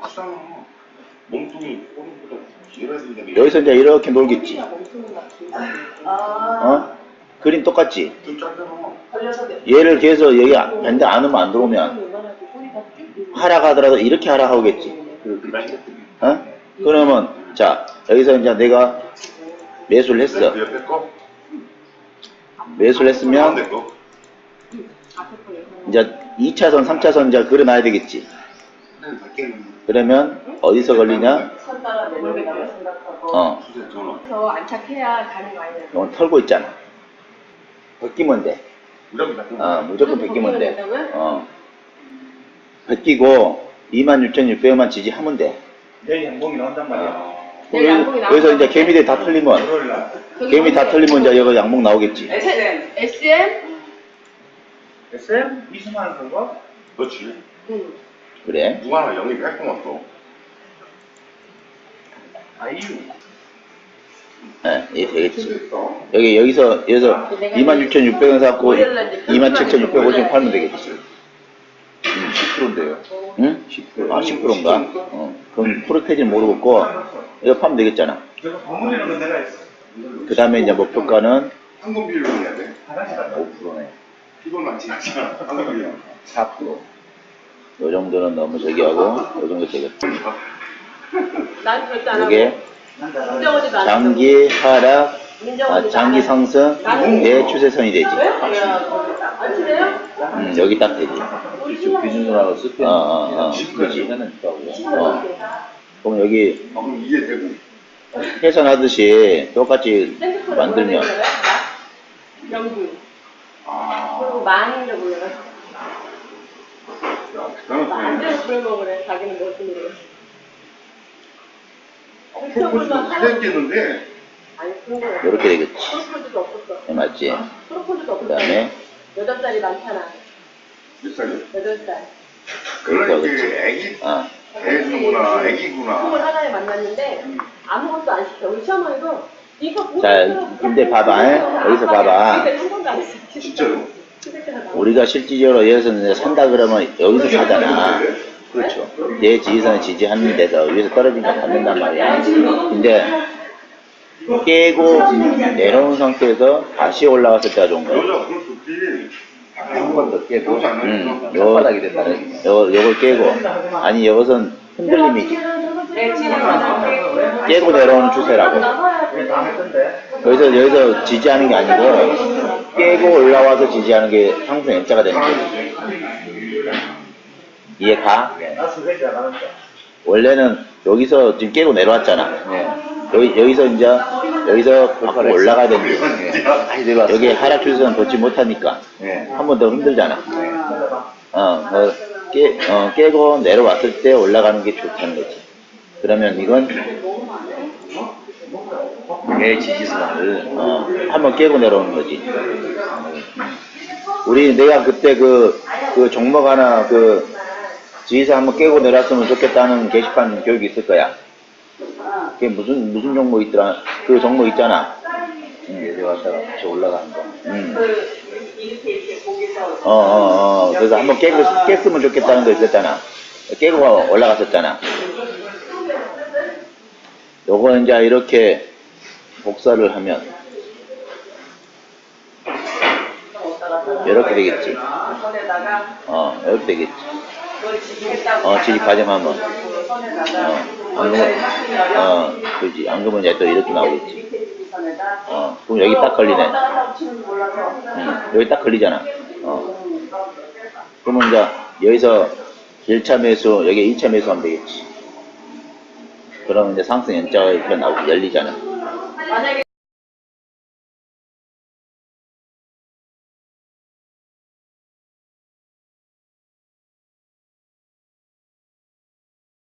크잖아. 몸통이 꼬리보다 길어야 된다며. 여기서 이제 이렇게 놀겠지. 아, 어? 그림 똑같지? 좀 작잖아. 얘를 계속 여기 밴드 안 오면 안 들어오면 하라 하더라도 이렇게 하라 하겠지. 그렇게 어? 그러면 자 여기서 이제 내가 매수를 했어. 그 옆에 거? 매수를 했으면 가운데 거? 이제 2차선, 3차선 이제 그려놔야 되겠지. 그러면 어디서 걸리냐? 어. 더 안착해야 가는 거 아니야? 이건 털고 있잖아. 벗기면 돼. 거 어, 무조건 벗기면 돼. 어. 벗기고 26,600원만 지지하면 돼. 내일 양봉이 나온단 말이야. 내일 양봉이 여기- 여기서 이제 개미들 다 털리면, 월요일 날. 개미 다 털리면 이제 여기 양목 나오겠지. SM? SM? SM? 이승환 그거? 그렇지. 응. 그래. 누가 하나 영입할 거 없어. 아이유. 예, 이게 되겠지. 여기, 여기서, 여기서 26,600원 샀고 27,650원 팔면 되겠지. 10%인데요. 응? 아, 10%인가? 어. 그럼 프로테진 모르겠고, 이거 파면 되겠잖아. 이거 버무리는 건 내가 했어. 그 다음에 이제 목표가는 한번 비율로 해야 돼. 화장실 갔다. 5%네. 피곤만 지나잖아. 한번 비율. 4%. 요 정도는 너무 저기 하고, 요 정도 되겠다. 난 절대 안 하고. 이게 민정언니도 안 장기 하락, 민정언니도 아, 안 장기 하고. 상승, 내 추세선이 되지. 왜? 안 친해요? 음, 여기 딱 되지. 기준으로 쓸 어, 어, 어, 그지. 하는 있다고. 어. 그럼 여기 아, 그럼 이해되고. 해선하듯이 똑같이 만들면? 영구. 아, 그리고 만인가 몰라요. 그걸 먹으래. 자기는 뭐 무슨 일을. 프로포즈도 기대했겠는데. 아니 그런 거 이렇게 되겠지. 프로포즈도 없었어. 네, 맞지? 프로포즈도 없었어. 그 다음에, 여덟 살이 많잖아. 몇 살이야? 여덟 살. 그러니까. 이게 애기, 어, 애구나, 애기구나. 스물하나에 만났는데 아무것도 안 시켜. 우리 시어머니도 이거 보고 자, 근데 봐봐, 보고 여기서 아빠가 봐봐. 그때 한 번도 안. 진짜요? 우리가 실질적으로 여기서 이제 산다 그러면 여기서 사잖아. 그렇죠. 내 지지선을 지지하는 데서 위에서 떨어지니까 받는단 말이야. 근데 깨고 내려온 상태에서 다시 올라갔을 때가 좋은 거야. 한 번 더 깨고 않아요? 음, 요 바닥이 된다는. 요, 요걸 깨고. 아니, 이것은 흔들림이지. 깨고 내려오는 추세라고. 여기서, 여기서 지지하는 게 아니고, 깨고 올라와서 지지하는 게 상승 N자가 되는 거야. 이해 가? 나 수회지 안 하는데. 원래는 여기서 지금 깨고 내려왔잖아. 예. 여기, 여기서 이제, 여기서 밖으로 올라가야 되는데, 많이 내려왔어. 여기 하락 추세선 걷지 못하니까, 예. 한번더 흔들잖아. 어, 뭐, 깨, 어, 깨고 내려왔을 때 올라가는 게 좋다는 거지. 그러면 이건, 내 지지선을 어, 한번 깨고 내려오는 거지. 우리, 내가 그때 그, 그 종목 하나, 그, 지휘사 한번 깨고 내렸으면 좋겠다는 게시판 교육이 있을 거야. 그게 무슨, 무슨 종목 있더라. 그 종목 있잖아. 내려왔다가 다시 올라가는 거. 음. 이렇게 이렇게 거기서 어, 어, 어. 그래서 한번 깨고, 깼으면 좋겠다는 거 있었잖아. 깨고 올라갔었잖아. 요거 이제 이렇게 복사를 하면 이렇게 되겠지. 어, 이렇게 되겠지. 어. 선에다가 어, 안 그러면, 어, 그지. 안 그러면 이제 또 이렇게 나오겠지. 어, 그럼 여기 딱 걸리네. 응, 여기 딱 걸리잖아. 어. 그러면 이제 여기서 1차 매수, 여기 2차 매수 하면 되겠지. 그러면 이제 상승 연자가 나오고 열리잖아. 만약에